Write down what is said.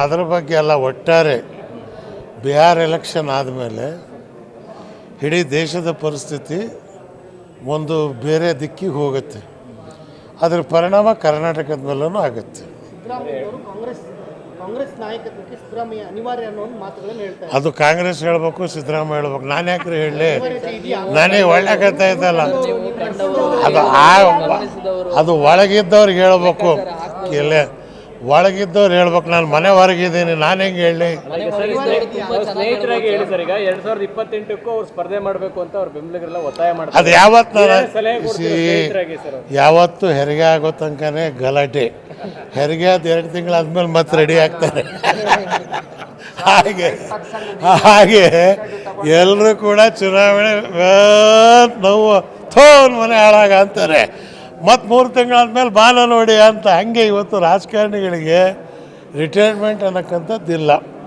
ಅದರ ಬಗ್ಗೆ ಎಲ್ಲ ಒಟ್ಟಾರೆ ಬಿಹಾರ್ ಎಲೆಕ್ಷನ್ ಆದಮೇಲೆ ಇಡೀ ದೇಶದ ಪರಿಸ್ಥಿತಿ ಒಂದು ಬೇರೆ ದಿಕ್ಕಿಗೆ ಹೋಗುತ್ತೆ. ಅದರ ಪರಿಣಾಮ ಕರ್ನಾಟಕದ ಮೇಲೂ ಆಗುತ್ತೆ. ಅದು ಕಾಂಗ್ರೆಸ್ ಹೇಳ್ಬೇಕು ಸಿದ್ದರಾಮಯ್ಯ ಹೇಳ್ಬೇಕು. ನಾನು ಯಾಕ್ರಿ ಹೇಳಿ ನನಗೆ ಒಳ್ಳೆ ಕಥೆ ಐತಲ್ಲ ಅದು ಆ ಅದು ಒಳಗಿದ್ದವ್ರಿಗೆ ಹೇಳ್ಬೇಕು. ಇಲ್ಲ ಒಳಗಿದ್ದವ್ರು ಹೇಳ್ಬೇಕು ನಾನು ಮನೆ ಹೊರಗಿದ್ದೀನಿ ನಾನು ಹೆಂಗೆ ಹೇಳಲಿ ಸ್ನೇಹಿತರಾಗಿ ಹೇಳಿ ಸರ್ ಈಗ ಎರಡ್ ಸಾವಿರದ ಇಪ್ಪತ್ತೆಂಟಕ್ಕೂ ಅವ್ರು ಸ್ಪರ್ಧೆ ಮಾಡಬೇಕು ಅಂತ ಅವ್ರ ಬೆಂಬಲಿಗರೆಲ್ಲ ಒತ್ತಾಯ ಮಾಡ್ತಾರೆ. ಅದು ಯಾವತ್ತು ನಾನು ಸಲಹೆ ಸ್ನೇಹಿತರಾಗಿ ಸರ್ ಯಾವತ್ತು ಹೆರಿಗೆ ಆಗೋ ತನಕನೇ ಗಲಾಟೆ. ಹೆರಿಗೆ ಅದು ಎರಡು ತಿಂಗಳು ತಿಂಗಳಾದ್ಮೇಲೆ ಮತ್ತೆ ರೆಡಿ ಆಗ್ತಾರೆ. ಹಾಗೆ ಹಾಗೆ ಎಲ್ಲರೂ ಕೂಡ ಚುನಾವಣೆ ನೋವು ಥೋನ್ ಮನೆ ಹಾಳಾಗ ಅಂತಾರೆ. ಮತ್ತು ಮೂರು ತಿಂಗಳಾದ್ಮೇಲೆ ಬಾಲ ನೋಡಿ ಅಂತ ಹಾಗೆ ಇವತ್ತು ರಾಜಕಾರಣಿಗಳಿಗೆ ರಿಟೈರ್ಮೆಂಟ್ ಅನ್ನಕ್ಕಂಥದ್ದಿಲ್ಲ.